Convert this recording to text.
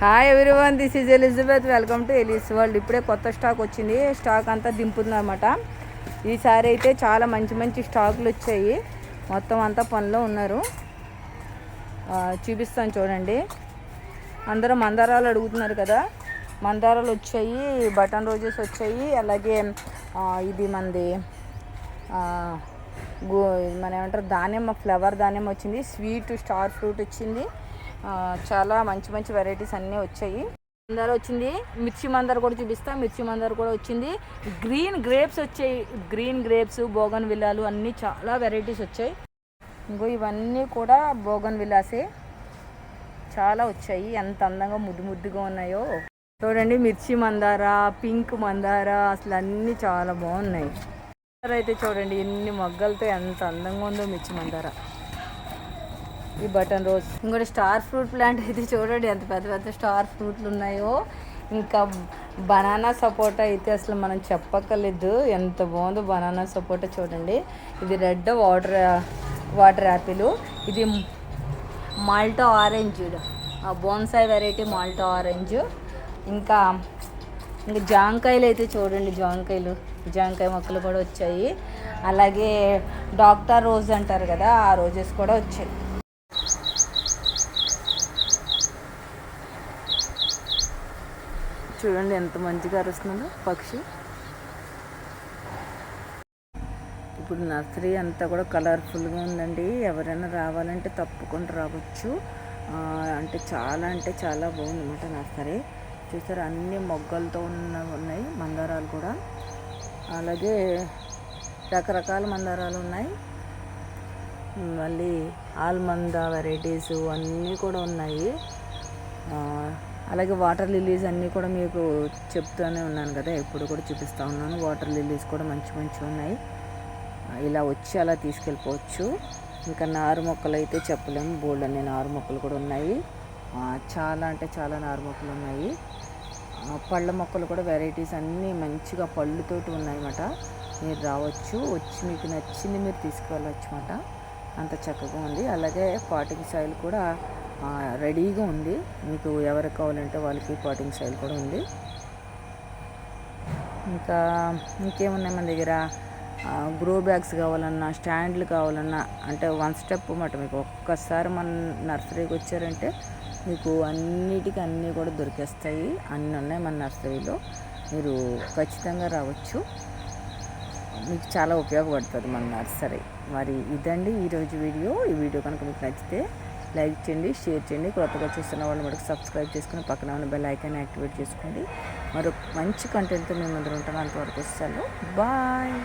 Hi everyone this is Elizabeth welcome to Eli's world ఇప్పుడే కొత్త stock వచ్చింది. Stock అంతా దింపుతుంది అనమాట ఈసారి అయితే చాలా మంచి మంచి స్టాకులు వచ్చాయి. మొత్తం అంతా పనిలో ఉన్నారు. చూపిస్తాను చూడండి. అందరూ మందారాలు అడుగుతున్నారు కదా. మందారాలు వచ్చాయి బటన్ రోజెస్ వచ్చాయి. అలాగే ఇది మనది గో మన ఏమంటారు దానిమ్మ ఫ్లవర్ దానిమ్మ వచ్చింది. స్వీట్ స్టార్ ఫ్రూట్ వచ్చింది. చాలా మంచి మంచి వెరైటీస్ అన్నీ వచ్చాయి. మందార వచ్చింది. మిర్చి మందార కూడా చూపిస్తా. మిర్చి మందార కూడా వచ్చింది. గ్రీన్ గ్రేప్స్ వచ్చాయి. గ్రీన్ గ్రేప్స్ బోగన్ విల్లాలు అన్నీ చాలా వెరైటీస్ వచ్చాయి. ఇంకో ఇవన్నీ కూడా బోగన్ విలాసే చాలా వచ్చాయి. ఎంత అందంగా ముద్దు ముద్దుగా ఉన్నాయో. చూడండి మిర్చి మందార పింక్ మందార అసలు అన్నీ చాలా బాగున్నాయి. అయితే చూడండి ఎన్ని మొగ్గలతో ఎంత అందంగా ఉందో మిర్చి మందార. ఈ బటన్ రోజ్. ఇంకోటి స్టార్ ఫ్రూట్ ప్లాంట్ అయితే చూడండి ఎంత పెద్ద పెద్ద స్టార్ ఫ్రూట్లు ఉన్నాయో. ఇంకా బనానా సపోటా అయితే అసలు మనం చెప్పక్కర్లేదు. ఎంత బాగుందో బనానా సపోటా చూడండి. ఇది రెడ్ వాటర్ వాటర్ యాపిల్. ఇది Malta orange. Bonsai variety Malta orange. ఇంకా ఇంకా జాంకాయలు అయితే చూడండి జాంకాయలు. జాంకాయ మొక్కలు కూడా వచ్చాయి. అలాగే డాక్టర్ రోజ్ అంటారు కదా ఆ రోజెస్ కూడా వచ్చాయి. చూడండి ఎంత మంచిగా అరుస్తుందో పక్షి. ఇప్పుడు నర్సరీ అంతా కూడా కలర్ఫుల్గా ఉందండి. ఎవరైనా రావాలంటే తప్పకుండా రావచ్చు. అంటే చాలా అంటే చాలా బాగుందన్నమాట నర్సరీ. చూసారు అన్ని మొగ్గలతో ఉన్న ఉన్నాయి మందారాలు కూడా. అలాగే రకరకాల మందారాలు ఉన్నాయి. మళ్ళీ ఆల్మంద వెరైటీస్ అన్నీ కూడా ఉన్నాయి. అలాగే వాటర్ లిల్లీస్ అన్నీ కూడా మీకు చెప్తూనే ఉన్నాను కదా ఎప్పుడు కూడా చూపిస్తూ ఉన్నాను. వాటర్ లిల్లీస్ కూడా మంచి మంచి ఉన్నాయి. ఇలా వచ్చి అలా తీసుకెళ్ళిపోవచ్చు. ఇంకా నారు మొక్కలు అయితే చెప్పలేము. బోల్డ్ అనే నారు మొక్కలు కూడా ఉన్నాయి. చాలా అంటే చాలా నారు మొక్కలు ఉన్నాయి. పళ్ళ మొక్కలు కూడా వెరైటీస్ అన్నీ మంచిగా పళ్ళుతోటి ఉన్నాయన్నమాట. మీరు రావచ్చు వచ్చి మీకు నచ్చింది మీరు తీసుకువెళ్ళచ్చు అన్నమాట. అంత చక్కగా ఉంది. అలాగే పాటింగ్ సాయిల్ కూడా రెడీగా ఉంది. మీకు ఎవరికి కావాలంటే వాళ్ళకి పాటింగ్ స్టైల్ కూడా ఉంది. ఇంకా ఇంకేమున్నాయి మన దగ్గర? గ్రో బ్యాగ్స్ కావాలన్నా స్టాండ్లు కావాలన్నా అంటే వన్ స్టెప్ అన్నమాట మీకు. ఒక్కసారి మన నర్సరీకి వచ్చారంటే మీకు అన్నిటికీ అన్నీ కూడా దొరికేస్తాయి. అన్నీ ఉన్నాయి మన నర్సరీలో. మీరు ఖచ్చితంగా రావచ్చు. మీకు చాలా ఉపయోగపడుతుంది మన నర్సరీ. మరి ఇదండి ఈరోజు వీడియో. ఈ వీడియో కనుక మీకు నచ్చితే లైక్ చేయండి షేర్ చేయండి. కొత్తగా చూస్తున్న వాళ్ళు మనకు సబ్స్క్రైబ్ చేసుకుని పక్కన ఉన్న బెల్ ఐకాన్ యాక్టివేట్ చేసుకోండి. మరొక మంచి కంటెంట్తో మేము ముందర ఉంటాం. అంతవరకు వస్తాను బాయ్.